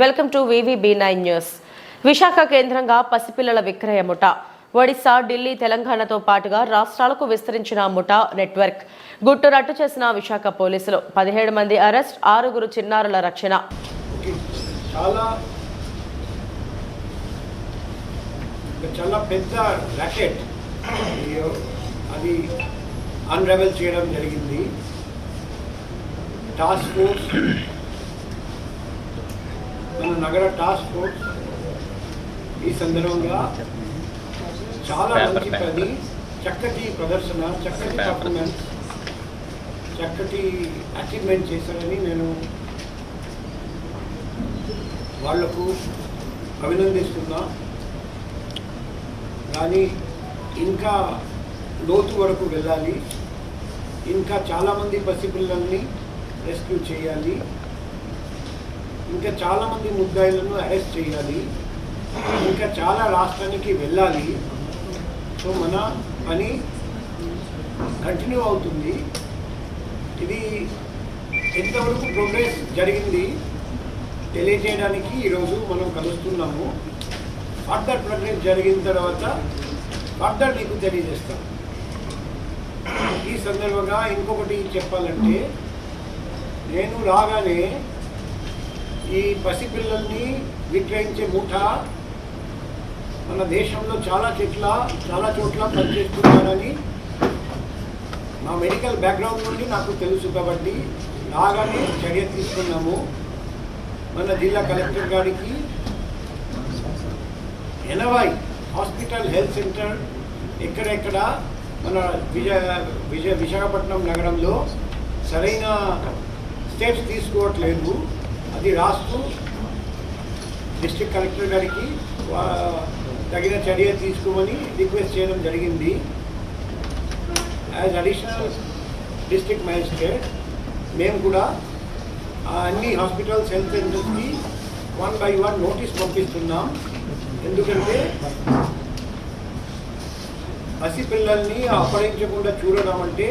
Welcome to VVB nine news. Visakha కేంద్రంగా పసిపిల్లల విక్రయ ముఠ. ఒడిశా ఢిల్లీ తెలంగాణతో పాటుగా రాష్ట్రాలకు విస్తరించిన ముఠా నెట్వర్క్. గుట్టు రట్టు చేసిన విశాఖ పోలీసులు. పదిహేడు మంది అరెస్ట్ ఆరుగురు చిన్నారుల రక్షణ. చాలా చాలా పెద్ద ర్యాకెట్ అది అన్రెవెల్ చేయడం జరిగింది. టాస్క్ ఫోర్స్ మన నగర టాస్క్ ఫోర్స్ ఈ సందర్భంగా చాలా మంచి. పని చక్కటి ప్రదర్శన చక్కటి. పర్ఫార్మెన్స్ చక్కటి అచీవ్మెంట్ చేశారని నేను వాళ్ళకు అభినందిస్తున్నా కానీ ఇంకా లోతు వరకు వెళ్ళాలి ఇంకా చాలామంది పసిపిల్లల్ని రెస్క్యూ చేయాలి ఇంకా చాలామంది ముద్దాయిలను అరెస్ట్ చేయాలి. ఇంకా చాలా రాష్ట్రానికి వెళ్ళాలి. సో మన పని కంటిన్యూ అవుతుంది. ఇది ఎంతవరకు ప్రోగ్రెస్ జరిగింది తెలియజేయడానికి ఈరోజు మనం కలుస్తున్నాము. ఫర్దర్ ప్రోగ్రెస్ జరిగిన తర్వాత ఫర్దర్ మీకు తెలియజేస్తాం. ఈ సందర్భంగా ఇంకొకటి చెప్పాలంటే నేను రాగానే ఈ పసిపిల్లల్ని విక్రయించే ముఠ మన దేశంలో చాలా చెట్ల చాలా చోట్ల పనిచేస్తున్నారని నా మెడికల్ బ్యాక్గ్రౌండ్ నుండి నాకు తెలుసు కాబట్టి రాగానే చర్య తీసుకున్నాము. మన జిల్లా కలెక్టర్ గారికి ఎనభై హాస్పిటల్ హెల్త్ సెంటర్ ఎక్కడెక్కడ మన విజయ విజయ విశాఖపట్నం నగరంలో సరైన స్టెప్స్ తీసుకోవట్లేదు. అది రాస్తూ డిస్ట్రిక్ట్ కలెక్టర్ గారికి వా- తగిన చర్య తీసుకోమని రిక్వెస్ట్ చేయడం జరిగింది. యాజ్ అడిషనల్ డిస్ట్రిక్ట్ మ్యాజిస్ట్రేట్ మేము కూడా అన్ని హాస్పిటల్స్ హెల్త్ సెంటర్స్కి వన్ బై వన్ నోటీస్ పంపిస్తున్నాం. ఎందుకంటే పసిపిల్లల్ని అప్పగించకుండా చూడడం అంటే